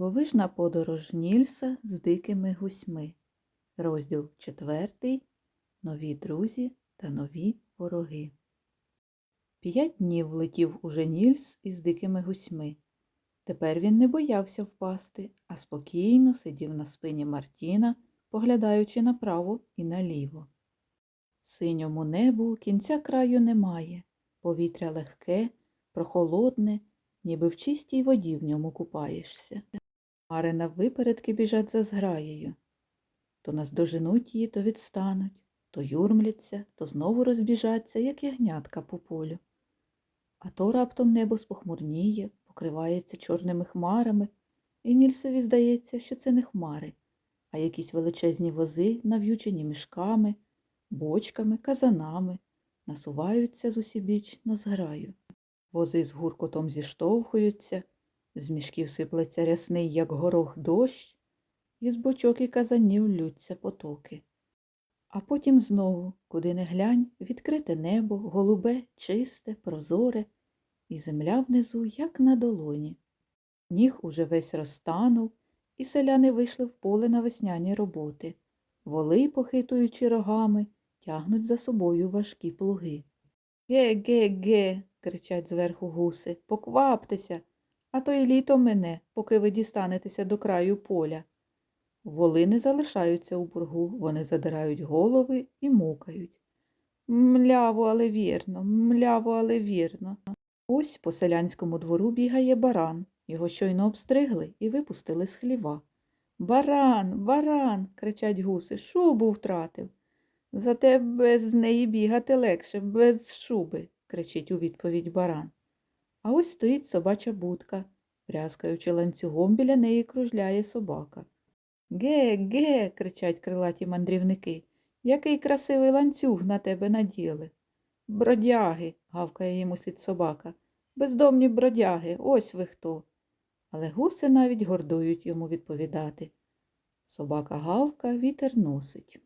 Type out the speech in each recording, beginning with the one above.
Дивовижна подорож Нільса з дикими гусьми. Розділ четвертий. Нові друзі та нові вороги. П'ять днів летів уже Нільс із дикими гусьми. Тепер він не боявся впасти, а спокійно сидів на спині Мартіна, поглядаючи направо і наліво. Синьому небу кінця краю немає, повітря легке, прохолодне, ніби в чистій воді в ньому купаєшся. Мари наввипередки біжать за зграєю. То наздоженуть її, то відстануть, то юрмляться, то знову розбіжаться, як ягнятка по полю. А то раптом небо спохмурніє, покривається чорними хмарами, і Нільсові здається, що це не хмари, а якісь величезні вози, нав'ючені мішками, бочками, казанами, насуваються з усібіч на зграю. Вози з гуркотом зіштовхуються, з мішків сиплеться рясний, як горох дощ, і з бочок і казанів лються потоки. А потім знову, куди не глянь, відкрите небо, голубе, чисте, прозоре, і земля внизу, як на долоні. Ніг уже весь розтанув, і селяни вийшли в поле на весняні роботи. Воли, похитуючи рогами, тягнуть за собою важкі плуги. Ге-ге-ге, кричать зверху гуси, покваптеся, а то й літо мене, поки ви дістанетеся до краю поля. Воли не залишаються у бургу, вони задирають голови і мукають. Мляво, але вірно, мляво, але вірно. Ось по селянському двору бігає баран. Його щойно обстригли і випустили з хліва. Баран, баран, кричать гуси, шубу втратив. Зате без неї бігати легше, без шуби, кричить у відповідь баран. А ось стоїть собача будка. Пряскаючи ланцюгом, біля неї кружляє собака. Ге, ге, кричать крилаті мандрівники. Який красивий ланцюг на тебе наділи. Бродяги, гавкає йому слід собака. Бездомні бродяги, ось ви хто. Але гуси навіть гордують йому відповідати. Собака гавка, вітер носить.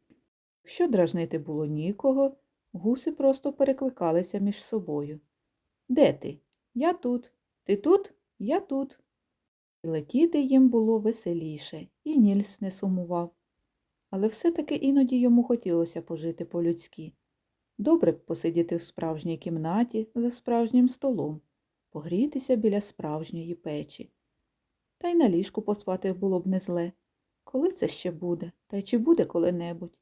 Якщо дражнити було нікого, гуси просто перекликалися між собою. Де ти? Я тут. Ти тут? Я тут. І Летіти їм було веселіше, і Нільс не сумував. Але все-таки іноді йому хотілося пожити по-людськи. Добре б посидіти в справжній кімнаті за справжнім столом, погрітися біля справжньої печі. Та й на ліжку поспати було б не зле. Коли це ще буде, та й чи буде коли-небудь?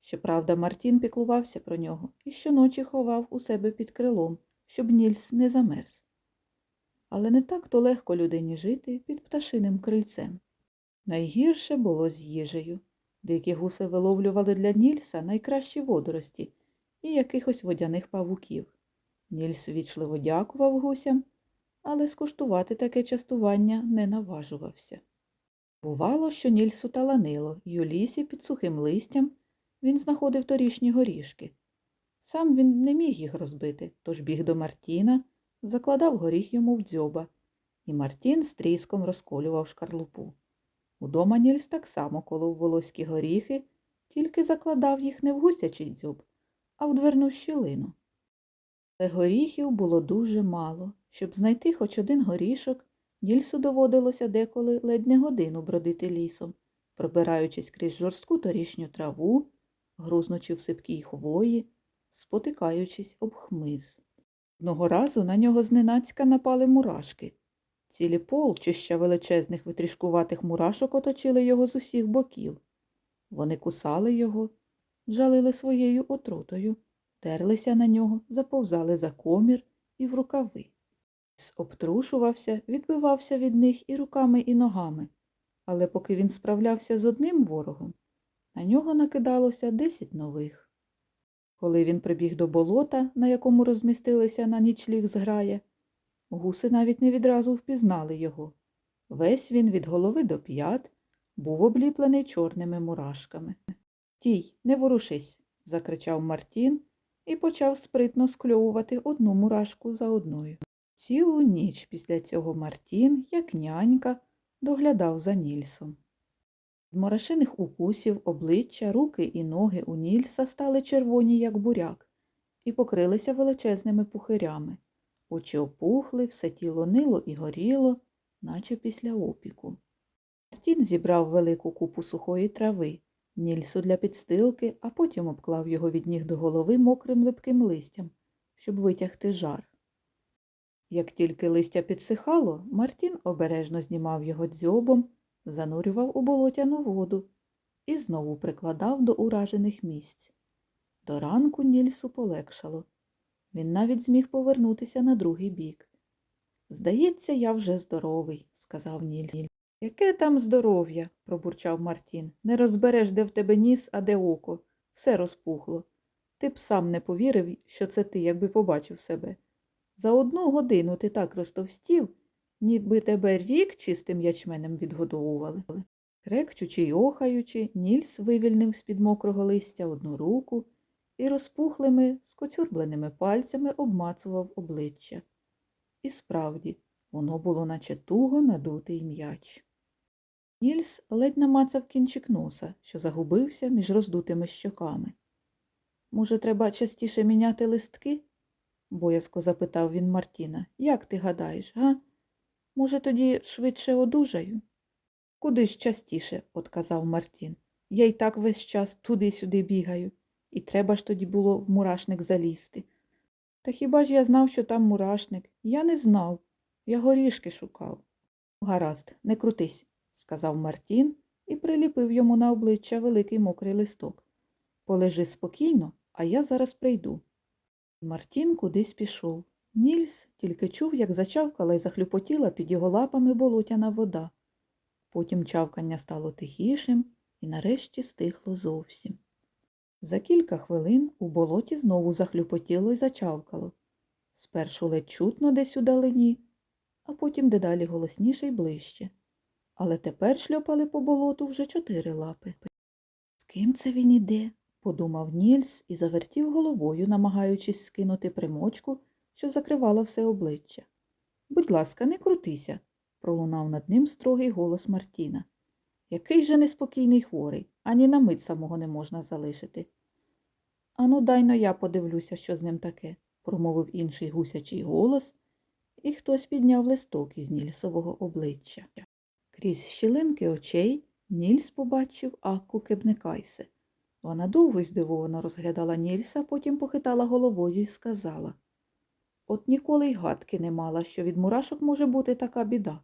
Щоправда, Мартін піклувався про нього і щоночі ховав у себе під крилом, щоб Нільс не замерз. Але не так то легко людині жити під пташиним крильцем. Найгірше було з їжею. Дикі гуси виловлювали для Нільса найкращі водорості і якихось водяних павуків. Нільс вічливо дякував гусям, але скуштувати таке частування не наважувався. Бувало, що Нільсу таланило, і у лісі під сухим листям він знаходив торішні горішки. Сам він не міг їх розбити, тож біг до Мартіна, закладав горіх йому в дзьоба, і Мартін з тріском розколював шкарлупу. Удома Нільс так само колов волоські горіхи, тільки закладав їх не в гусячий дзьоб, а в дверну щілину. Але горіхів було дуже мало. Щоб знайти хоч один горішок, Нільсу доводилося деколи ледь не годину бродити лісом, пробираючись крізь жорстку торішню траву, грузнучи в сипкій хвої, спотикаючись об хмиз. Одного разу на нього зненацька напали мурашки. Цілі полчища величезних витрішкуватих мурашок оточили його з усіх боків. Вони кусали його, жалили своєю отрутою, терлися на нього, заповзали за комір і в рукави. Обтрушувався, відбивався від них і руками, і ногами, але поки він справлявся з одним ворогом, на нього накидалося десять нових. Коли він прибіг до болота, на якому розмістилися на нічліг зграя, гуси навіть не відразу впізнали його. Весь він від голови до п'ят був обліплений чорними мурашками. Тій, не ворушись, закричав Мартін і почав спритно скльовувати одну мурашку за одною. Цілу ніч після цього Мартін, як нянька, доглядав за Нільсом. Від морошиних укусів обличчя, руки і ноги у Нільса стали червоні, як буряк, і покрилися величезними пухирями. Очі опухли, все тіло нило і горіло, наче після опіку. Мартін зібрав велику купу сухої трави, Нільсу для підстилки, а потім обклав його від ніг до голови мокрим липким листям, щоб витягти жар. Як тільки листя підсихало, Мартін обережно знімав його дзьобом, занурював у болотяну воду і знову прикладав до уражених місць. До ранку Нільсу полегшало. Він навіть зміг повернутися на другий бік. Здається, я вже здоровий, сказав Нільс. Яке там здоров'я? пробурчав Мартін. Не розбереш, де в тебе ніс, а де око. Все розпухло. Ти б сам не повірив, що це ти, якби побачив себе. За одну годину ти так розтовстів, ніби тебе рік чистим ячменем відгодовували. Крекчучи й охаючи, Нільс вивільнив з-під мокрого листя одну руку і розпухлими, скоцюрбленими пальцями обмацував обличчя. І справді, воно було наче туго надутий м'яч. Нільс ледь намацав кінчик носа, що загубився між роздутими щоками. Може, треба частіше міняти листки? боязко запитав він Мартіна. Як ти гадаєш, га? Може, тоді швидше одужаю? Куди ж частіше, отказав Мартін. Я й так весь час туди-сюди бігаю, і треба ж тоді було в мурашник залізти. Та хіба ж я знав, що там мурашник? Я не знав. Я горішки шукав. Гаразд, не крутись, сказав Мартін і приліпив йому на обличчя великий мокрий листок. Полежи спокійно, а я зараз прийду. Мартін кудись пішов. Нільс тільки чув, як зачавкала і захлюпотіла під його лапами болотяна вода. Потім чавкання стало тихішим і нарешті стихло зовсім. За кілька хвилин у болоті знову захлюпотіло і зачавкало. Спершу ледь чутно десь у далині, а потім дедалі голосніше й ближче. Але тепер шльопали по болоту вже чотири лапи. З ким це він іде? подумав Нільс і завертів головою, намагаючись скинути примочку, що закривала все обличчя. Будь ласка, не крутися, пролунав над ним строгий голос Мартіна. Який же неспокійний хворий, ані на мить самого не можна залишити. Ану, дайно я подивлюся, що з ним таке, промовив інший гусячий голос, і хтось підняв листок із Нільсового обличчя. Крізь щілинки очей Нільс побачив Акку Кебнекайсе. Вона довго й здивовано розглядала Нільса, потім похитала головою і сказала От ніколи й гадки не мала, що від мурашок може бути така біда,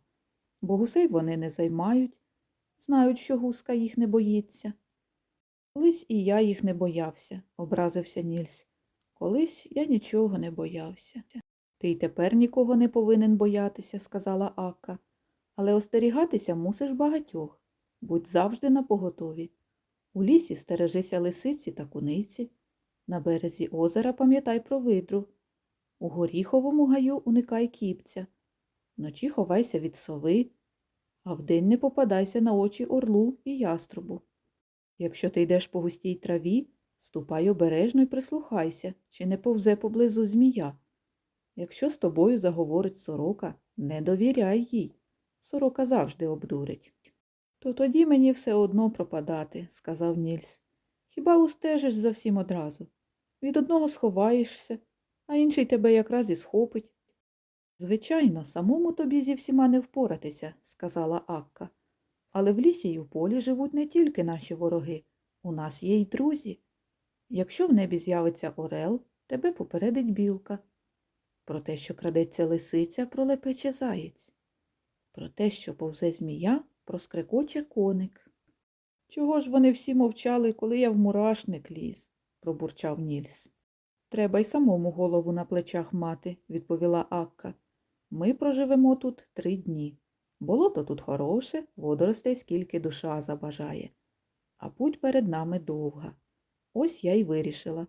бо гусей вони не займають, знають, що гуска їх не боїться. Колись і я їх не боявся, образився Нільс. Колись я нічого не боявся. Ти й тепер нікого не повинен боятися, сказала Акка, але остерігатися мусиш багатьох. Будь завжди на поготові. У лісі стережися лисиці та куниці, на березі озера пам'ятай про видру, у горіховому гаю уникай кіпця, вночі ховайся від сови, а вдень не попадайся на очі орлу і яструбу. Якщо ти йдеш по густій траві, ступай обережно й прислухайся, чи не повзе поблизу змія. Якщо з тобою заговорить сорока, не довіряй їй. Сорока завжди обдурить. То тоді мені все одно пропадати, сказав Нільс. Хіба устежиш за всім одразу? Від одного сховаєшся, а інший тебе якраз і схопить. Звичайно, самому тобі зі всіма не впоратися, сказала Акка. Але в лісі й у полі живуть не тільки наші вороги, у нас є й друзі. Якщо в небі з'явиться орел, тебе попередить білка. Про те, що крадеться лисиця, пролепече заєць. Про те, що повзе змія, проскрекоче коник. Чого ж вони всі мовчали, коли я в мурашник ліз? пробурчав Нільс. Треба й самому голову на плечах мати, відповіла Акка. Ми проживемо тут три дні. Болото тут хороше, водоростей скільки душа забажає. А путь перед нами довга. Ось я й вирішила.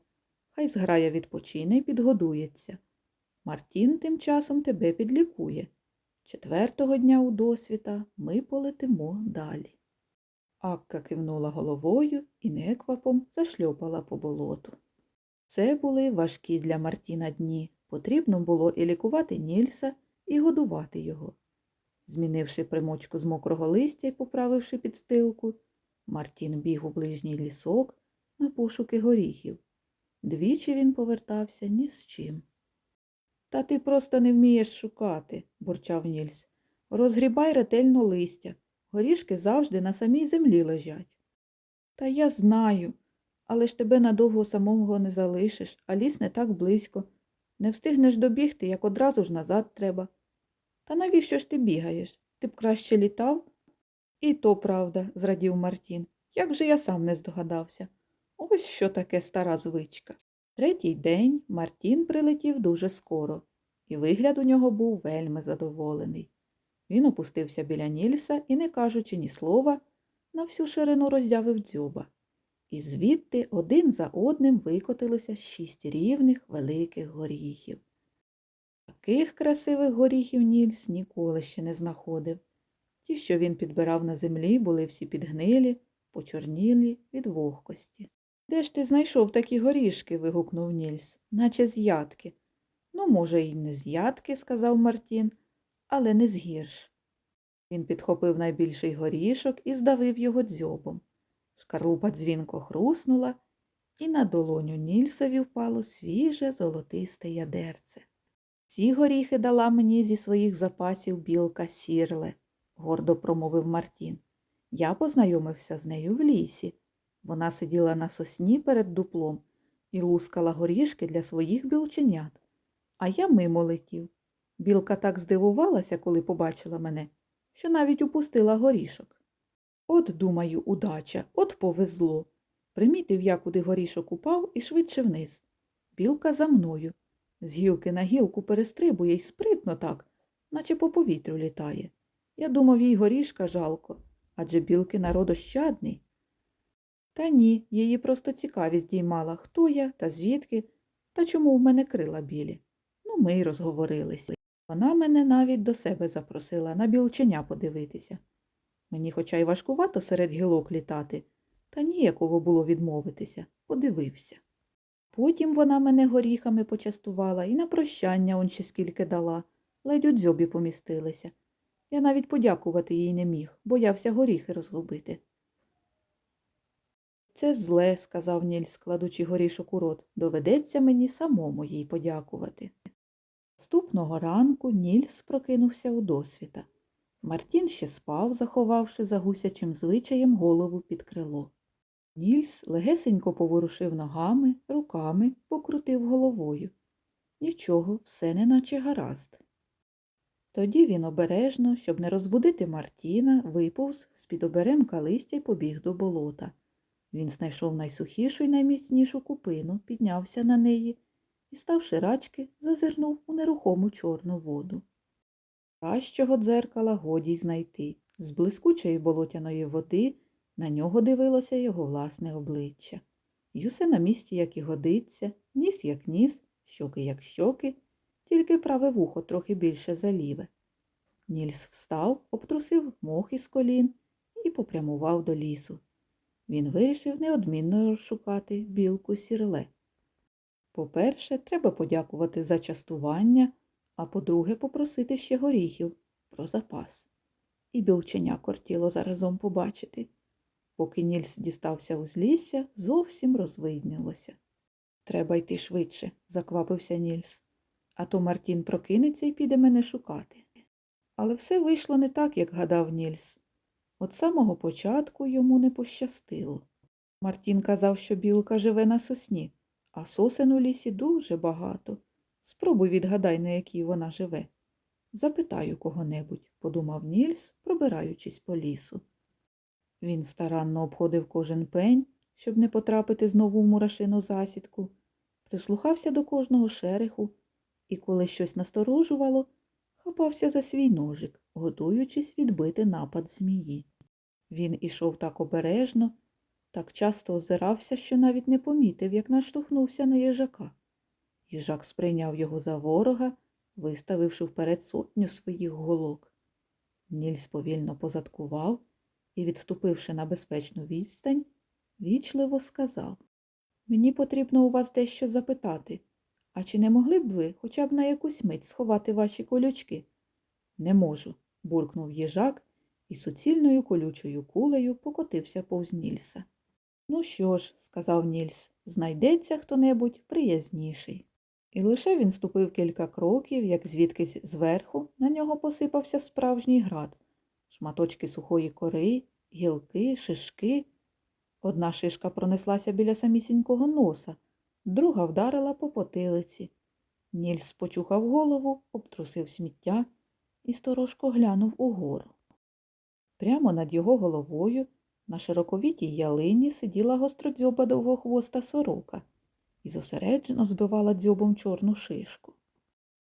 Хай зграя відпочине й підгодується. Мартін тим часом тебе підлікує. Четвертого дня у досвіта ми полетимо далі. Акка кивнула головою і неквапом зашльопала по болоту. Це були важкі для Мартіна дні. Потрібно було і лікувати Нільса, і годувати його. Змінивши примочку з мокрого листя і поправивши підстилку, Мартін біг у ближній лісок на пошуки горіхів. Двічі він повертався ні з чим. Та ти просто не вмієш шукати, бурчав Нільс. Розгрібай ретельно листя. горішки завжди на самій землі лежать. Та я знаю, але ж тебе надовго самого не залишиш, а ліс не так близько. Не встигнеш добігти, як одразу ж назад треба. Та навіщо ж ти бігаєш? Ти б краще літав? І то правда, зрадів Мартін. Як же я сам не здогадався. Ось що таке стара звичка. Третій день Мартін прилетів дуже скоро, і вигляд у нього був вельми задоволений. Він опустився біля Нільса і, не кажучи ні слова, на всю ширину роззявив дзьоба. І звідти один за одним викотилося шість рівних великих горіхів. Таких красивих горіхів Нільс ніколи ще не знаходив. Ті, що він підбирав на землі, були всі підгнилі, почорнілі від вогкості. Де ж ти знайшов такі горішки? вигукнув Нільс, наче з ядки. Ну, може, й не з ядки, сказав Мартін, але не з гірш. Він підхопив найбільший горішок і здавив його дзьобом. Шкарлупа дзвінко хруснула, і на долоню Нільсові впало свіже золотисте ядерце. Ці горіхи дала мені зі своїх запасів білка сірле, гордо промовив Мартін. Я познайомився з нею в лісі. Вона сиділа на сосні перед дуплом і лускала горішки для своїх білченят. А я мимо летів. Білка так здивувалася, коли побачила мене, що навіть упустила горішок. От, думаю, удача, от повезло. Примітив я, куди горішок упав, і швидше вниз. Білка за мною. З гілки на гілку перестрибує й спритно так, наче по повітрю літає. Я думав, їй горішка жалко, адже білки народощадний. Та ні, її просто цікавість діймала, хто я та звідки, та чому в мене крила білі. Ну, ми й розговорилися. Вона мене навіть до себе запросила на білченя подивитися. Мені хоча й важкувато серед гілок літати, та ніякого було відмовитися, подивився. Потім вона мене горіхами почастувала і на прощання он ще скільки дала, ледь у дзьобі помістилися. Я навіть подякувати їй не міг, боявся горіхи розгубити. Це зле, сказав Нільс, кладучи горішок у рот. Доведеться мені самому їй подякувати. Наступного ранку Нільс прокинувся у досвіта. Мартін ще спав, заховавши за гусячим звичаєм голову під крило. Нільс легесенько поворушив ногами, руками, покрутив головою. Нічого, все неначе гаразд. Тоді він обережно, щоб не розбудити Мартіна, виповз з-під оберемка листя й побіг до болота. Він знайшов найсухішу й найміцнішу купину, піднявся на неї і, ставши рачки, зазирнув у нерухому чорну воду. Кращого дзеркала годі знайти. З блискучої болотяної води на нього дивилося його власне обличчя. й усе на місці, як і годиться, ніс як ніс, щоки як щоки, тільки праве вухо трохи більше за ліве. Нільс встав, обтрусив мох із колін і попрямував до лісу. Він вирішив неодмінно розшукати білку сірле. По-перше, треба подякувати за частування, а по-друге, попросити ще горіхів про запас. І білченя кортіло заразом побачити. Поки Нільс дістався узлісся, зовсім розвиднілося. Треба йти швидше, заквапився Нільс. А то Мартін прокинеться і піде мене шукати. Але все вийшло не так, як гадав Нільс. От самого початку йому не пощастило. Мартін казав, що білка живе на сосні, а сосен у лісі дуже багато. Спробуй відгадай, на якій вона живе. Запитаю кого-небудь, подумав Нільс, пробираючись по лісу. Він старанно обходив кожен пень, щоб не потрапити знову в мурашину засідку, прислухався до кожного шереху і, коли щось насторожувало, хапався за свій ножик, готуючись відбити напад змії. Він ішов так обережно, так часто озирався, що навіть не помітив, як наштовхнувся на їжака. Їжак сприйняв його за ворога, виставивши вперед сотню своїх голок. Нільс повільно позадкував і, відступивши на безпечну відстань, вічливо сказав Мені потрібно у вас дещо запитати. А чи не могли б ви хоча б на якусь мить сховати ваші колючки? Не можу, буркнув їжак і суцільною колючою кулею покотився повз Нільса. Ну що ж, сказав Нільс, знайдеться хто-небудь приязніший. І лише він ступив кілька кроків, як звідкись зверху на нього посипався справжній град, шматочки сухої кори, гілки, шишки. Одна шишка пронеслася біля самісінького носа, друга вдарила по потилиці. Нільс почухав голову, обтрусив сміття і сторожко глянув угору. Прямо над його головою на широковітій ялині сиділа гостродзьоба довгохвоста сорока і зосереджено збивала дзьобом чорну шишку.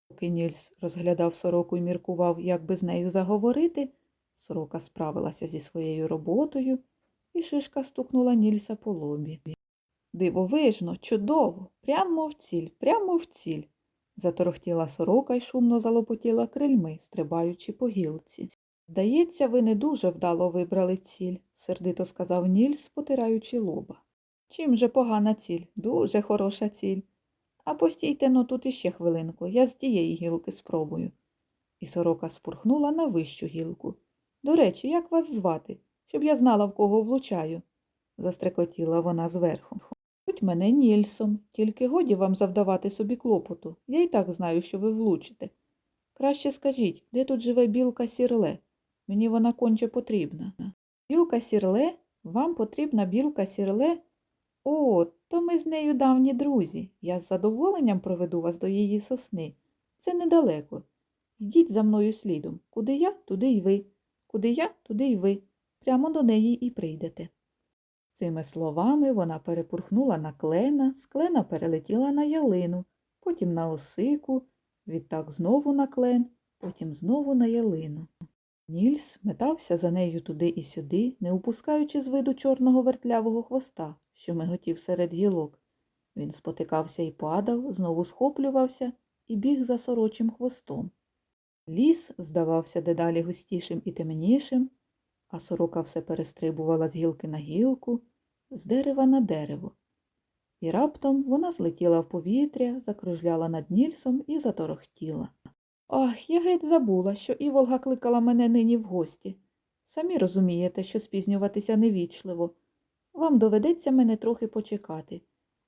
Поки Нільс розглядав сороку і міркував, як би з нею заговорити, сорока справилася зі своєю роботою, і шишка стукнула Нільса по лобі. Дивовижно, чудово, прямо в ціль, прямо в ціль. Заторохтіла сорока й шумно залопотіла крильми, стрибаючи по гілці. Здається, ви не дуже вдало вибрали ціль, сердито сказав Нільс, потираючи лоба. Чим же погана ціль? Дуже хороша ціль. А постійте но тут іще хвилинку, я з тієї гілки спробую. І сорока спурхнула на вищу гілку. До речі, як вас звати, щоб я знала, в кого влучаю? застрекотіла вона зверху. Будь мене Нільсом, тільки годі вам завдавати собі клопоту. Я й так знаю, що ви влучите. Краще скажіть, де тут живе білка сірле? Мені вона конче потрібна. Білка сірле? Вам потрібна білка сірле? О, то ми з нею давні друзі. Я з задоволенням проведу вас до її сосни. Це недалеко. Йдіть за мною слідом. Куди я, туди й ви. Куди я, туди й ви. Прямо до неї і прийдете. Цими словами вона перепурхнула на клена, з клена перелетіла на ялину, потім на осику, відтак знову на клен, потім знову на ялину. Нільс метався за нею туди і сюди, не упускаючи з виду чорного вертлявого хвоста, що миготів серед гілок. Він спотикався і падав, знову схоплювався і біг за сорочим хвостом. Ліс здавався дедалі густішим і темнішим, а сорока все перестрибувала з гілки на гілку, з дерева на дерево. І раптом вона злетіла в повітря, закружляла над Нільсом і заторохтіла. Ах, я геть забула, що Іволга кликала мене нині в гості. Самі розумієте, що спізнюватися невічливо. Вам доведеться мене трохи почекати.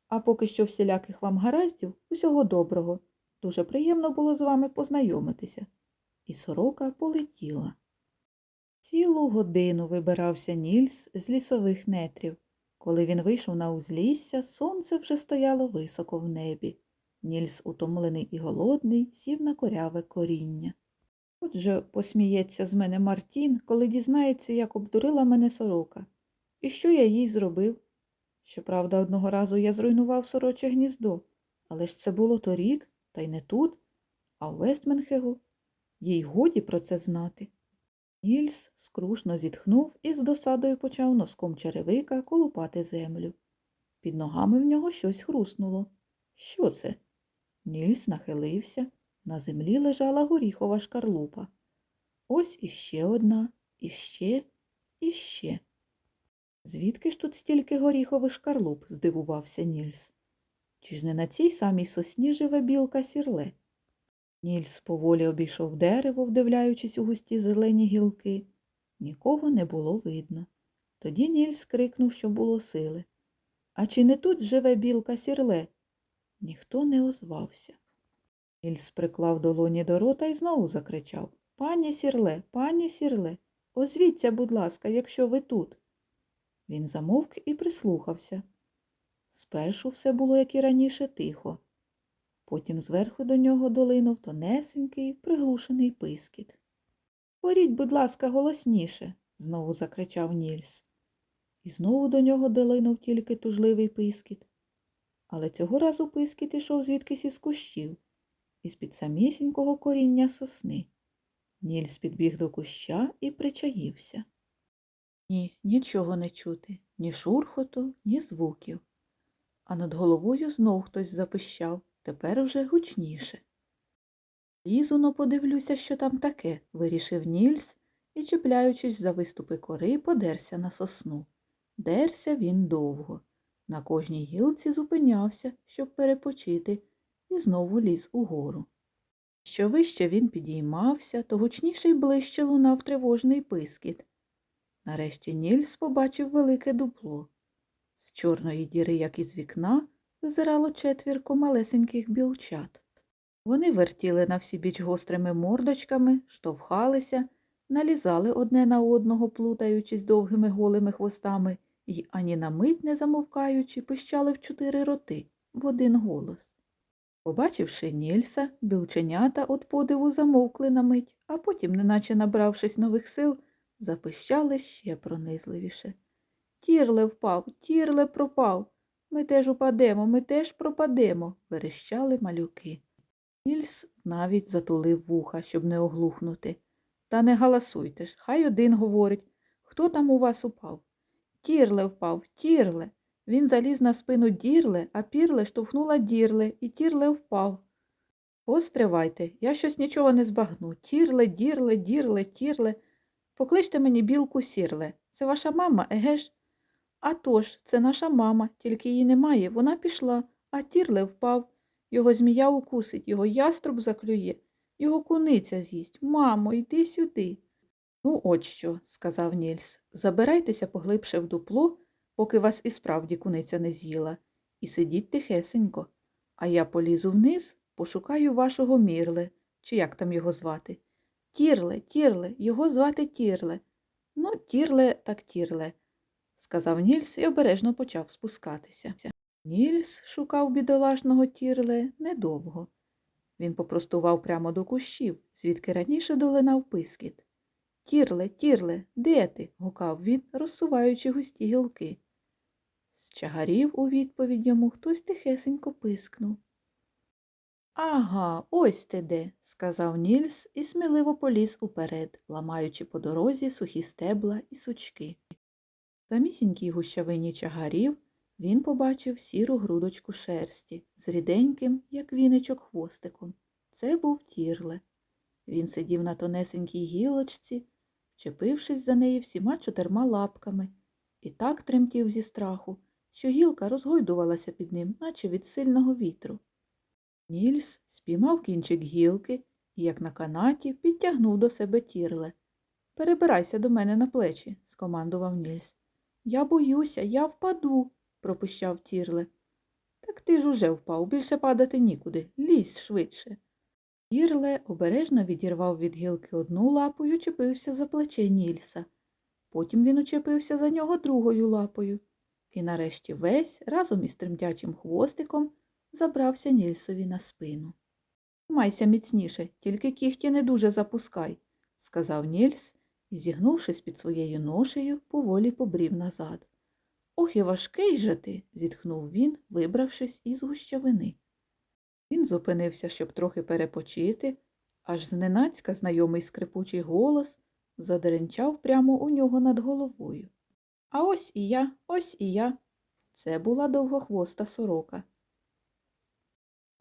А поки що всіляких вам гараздів, усього доброго. Дуже приємно було з вами познайомитися. І сорока полетіла. Цілу годину вибирався Нільс з лісових нетрів. Коли він вийшов на узлісся, сонце вже стояло високо в небі. Нільс, утомлений і голодний, сів на коряве коріння. Отже, посміється з мене Мартін, коли дізнається, як обдурила мене сорока. І що я їй зробив? Щоправда, одного разу я зруйнував сороче гніздо, але ж це було торік, та й не тут, а в Вестменхегу. Їй годі про це знати. Нільс скрушно зітхнув і з досадою почав носком черевика колупати землю. Під ногами в нього щось хруснуло. Що це? Нільс нахилився. На землі лежала горіхова шкарлупа. Ось іще одна, іще, іще. Звідки ж тут стільки горіхових шкарлуп? здивувався Нільс. Чи ж не на цій самій сосні живе білка сірле? Нільс поволі обійшов дерево, вдивляючись у густі зелені гілки. Нікого не було видно. Тоді Нільс крикнув, що було сили. А чи не тут живе білка сірле? Ніхто не озвався. Нільс приклав долоні до рота і знову закричав Пані сірле, пані сірле, озвіться, будь ласка, якщо ви тут. Він замовк і прислухався. Спершу все було, як і раніше, тихо. Потім зверху до нього долинув тонесенький, приглушений пискіт. Поріть, будь ласка, голосніше, знову закричав Нільс. І знову до нього долинув тільки тужливий пискіт. Але цього разу пискіт ішов звідкись із кущів, із-під самісінького коріння сосни. Нільс підбіг до куща і причаївся. Ні, нічого не чути, ні шурхоту, ні звуків. А над головою знов хтось запищав, тепер уже гучніше. Лізуно подивлюся, що там таке, вирішив Нільс і, чіпляючись за виступи кори, подерся на сосну. Дерся він довго. На кожній гілці зупинявся, щоб перепочити, і знову ліз угору. Що вище він підіймався, то гучніше й ближче лунав тривожний пискіт. Нарешті Нільс побачив велике дупло. З чорної діри, як із вікна, визирало четвірко малесеньких білчат. Вони вертіли на всі біч гострими мордочками, штовхалися, налізали одне на одного, плутаючись довгими голими хвостами, і ані на мить не замовкаючи, пищали в чотири роти в один голос. Побачивши Нільса, білченята от подиву замовкли на мить, а потім, неначе набравшись нових сил, запищали ще пронизливіше. Тірле впав, тірле пропав. Ми теж упадемо, ми теж пропадемо, верещали малюки. Нільс навіть затулив вуха, щоб не оглухнути. Та не галасуйте ж, хай один говорить, хто там у вас упав. Тірле впав, тірле. Він заліз на спину дірле, а пірле штовхнула дірле, і тірле впав. Постривайте, я щось нічого не збагну. Тірле, дірле, дірле, тірле. Покличте мені білку сірле. Це ваша мама, еге ж? А тож, це наша мама, тільки її немає, вона пішла, а тірле впав. Його змія укусить, його яструб заклює, його куниця з'їсть. Мамо, йди сюди. Ну, от що, сказав Нільс, забирайтеся поглибше в дупло, поки вас і справді куниця не з'їла, і сидіть тихесенько. А я полізу вниз, пошукаю вашого мірле, чи як там його звати. Тірле, тірле, його звати Тірле. Ну, тірле так тірле, сказав Нільс і обережно почав спускатися. Нільс шукав бідолашного тірле недовго. Він попростував прямо до кущів, звідки раніше долинав пискіт. Тірле, тірле, де ти? гукав він, розсуваючи густі гілки. З чагарів у відповідь йому хтось тихесенько пискнув. Ага, ось ти де, сказав Нільс і сміливо поліз уперед, ламаючи по дорозі сухі стебла і сучки. В самісінькій гущавині чагарів він побачив сіру грудочку шерсті з ріденьким, як віничок, хвостиком. Це був тірле. Він сидів на тонесенькій гілочці, вчепившись за неї всіма чотирма лапками, і так тремтів зі страху, що гілка розгойдувалася під ним, наче від сильного вітру. Нільс спіймав кінчик гілки і, як на канаті, підтягнув до себе тірле. Перебирайся до мене на плечі, скомандував Нільс. Я боюся, я впаду, пропищав тірле. Так ти ж уже впав, більше падати нікуди. Лізь швидше. Тірле обережно відірвав від гілки одну лапу й учепився за плече Нільса. Потім він учепився за нього другою лапою. І нарешті весь разом із тремтячим хвостиком забрався Нільсові на спину. Тримайся міцніше, тільки кіхті не дуже запускай, сказав Нільс і, зігнувшись під своєю ношею, поволі побрів назад. Ох і важкий же ти, зітхнув він, вибравшись із гущавини. Він зупинився, щоб трохи перепочити, аж зненацька знайомий скрипучий голос задеренчав прямо у нього над головою. А ось і я, ось і я. Це була довгохвоста сорока.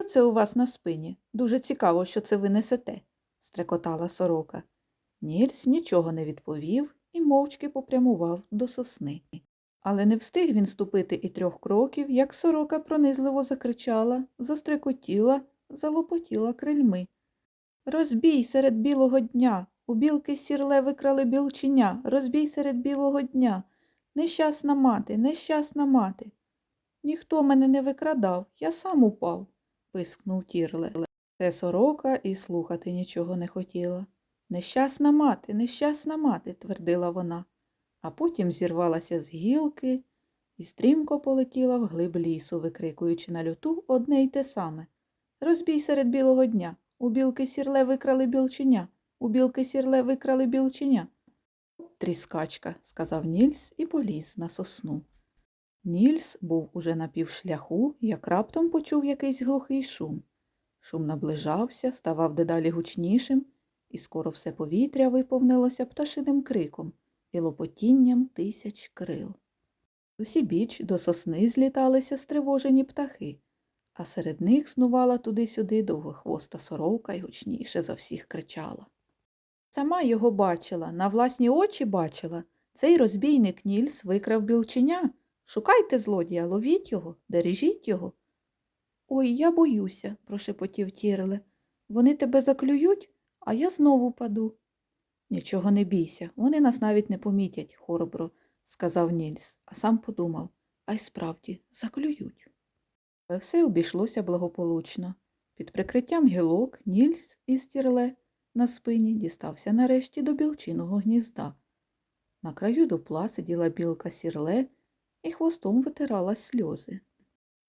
Це у вас на спині? Дуже цікаво, що це ви несете, стрекотала сорока. Нільс нічого не відповів і мовчки попрямував до сосни. Але не встиг він ступити і трьох кроків, як сорока пронизливо закричала, застрекотіла, залопотіла крильми. Розбій серед білого дня. У білки сірле викрали білченя. Розбій серед білого дня. Нещасна мати, нещасна мати. Ніхто мене не викрадав, я сам упав, пискнув тірле. Те сорока і слухати нічого не хотіла. Нещасна мати, нещасна мати, твердила вона, а потім зірвалася з гілки і стрімко полетіла в глиб лісу, викрикуючи на люту одне й те саме. Розбій серед білого дня. У білки сірле викрали білченя. У білки сірле викрали білченя. Тріскачка, сказав Нільс і поліз на сосну. Нільс був уже на півшляху, як раптом почув якийсь глухий шум. Шум наближався, ставав дедалі гучнішим, і скоро все повітря виповнилося пташиним криком і лопотінням тисяч крил. Усібіч до сосни зліталися стривожені птахи, а серед них снувала туди-сюди довгохвоста сорока й гучніше за всіх кричала. Сама його бачила, на власні очі бачила. Цей розбійник Нільс викрав білченя. Шукайте злодія, ловіть його, бережіть його. Ой, я боюся, прошепотів Тірле. Вони тебе заклюють, а я знову паду. Нічого не бійся, вони нас навіть не помітять, хоробро, сказав Нільс, а сам подумав, а й справді заклюють. Але все обійшлося благополучно. Під прикриттям гілок Нільс із Тірле на спині дістався нарешті до білчиного гнізда. На краю дупла сиділа білка сірле і хвостом витирала сльози.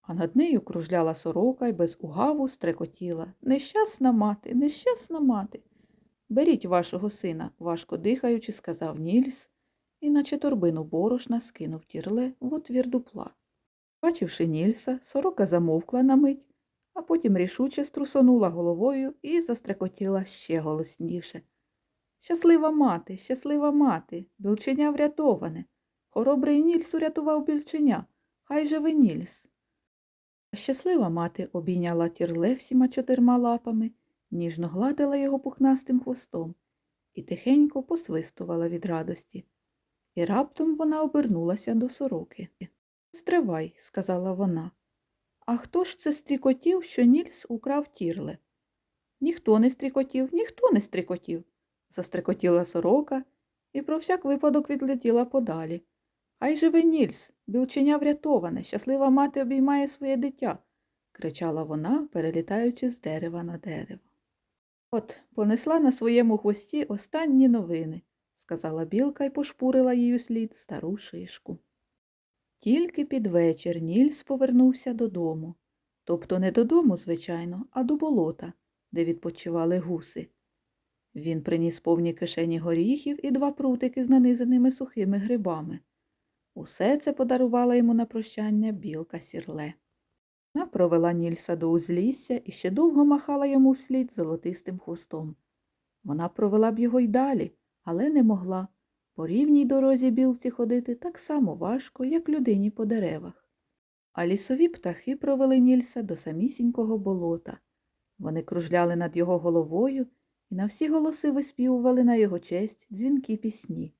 А над нею кружляла сорока й без угаву стрекотіла. Нещасна мати, нещасна мати. Беріть вашого сина, важко дихаючи, сказав Нільс, і наче торбину борошна скинув тірле в отвір дупла. Бачивши Нільса, сорока замовкла на мить, а потім рішуче струсонула головою і застрекотіла ще голосніше. Щаслива мати, щаслива мати, білченя врятоване. Хоробрий Нільс урятував білченя. Хай живе Нільс. Щаслива мати обійняла тірле всіма чотирма лапами, ніжно гладила його пухнастим хвостом і тихенько посвистувала від радості. І раптом вона обернулася до сороки. Стривай, сказала вона. А хто ж це стрікотів, що Нільс украв тірле? Ніхто не стрікотів, ніхто не стрікотів, застрекотіла сорока і про всяк випадок відлетіла подалі. Хай живе Нільс, білченя врятоване, щаслива мати обіймає своє дитя, кричала вона, перелітаючи з дерева на дерево. От, понесла на своєму хвості останні новини, сказала білка і пошпурила її слід стару шишку. Тільки під вечір Нільс повернувся додому. Тобто не додому, звичайно, а до болота, де відпочивали гуси. Він приніс повні кишені горіхів і два прутики з нанизаними сухими грибами. Усе це подарувала йому на прощання білка сірле. Вона провела Нільса до узлісся і ще довго махала йому вслід золотистим хвостом. Вона провела б його й далі, але не могла. По рівній дорозі білці ходити так само важко, як людині по деревах. А лісові птахи провели Нільса до самісінького болота. Вони кружляли над його головою і на всі голоси виспівували на його честь дзвінкі пісні.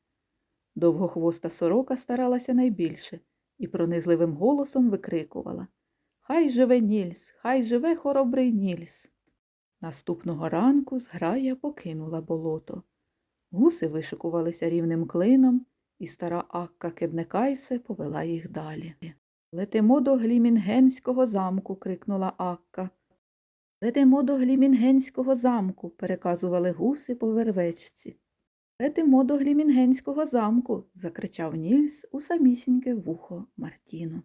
Довгохвоста сорока старалася найбільше і пронизливим голосом викрикувала Хай живе Нільс, хай живе хоробрий Нільс. Наступного ранку зграя покинула болото. Гуси вишикувалися рівним клином, і стара Акка Кебнекайсе повела їх далі. Летимо до Глімінгенського замку, крикнула Акка. Летимо до Глімінгенського замку, переказували гуси по вервечці. Летимо до Глімінгенського замку, закричав Нільс у самісіньке вухо Мартіну.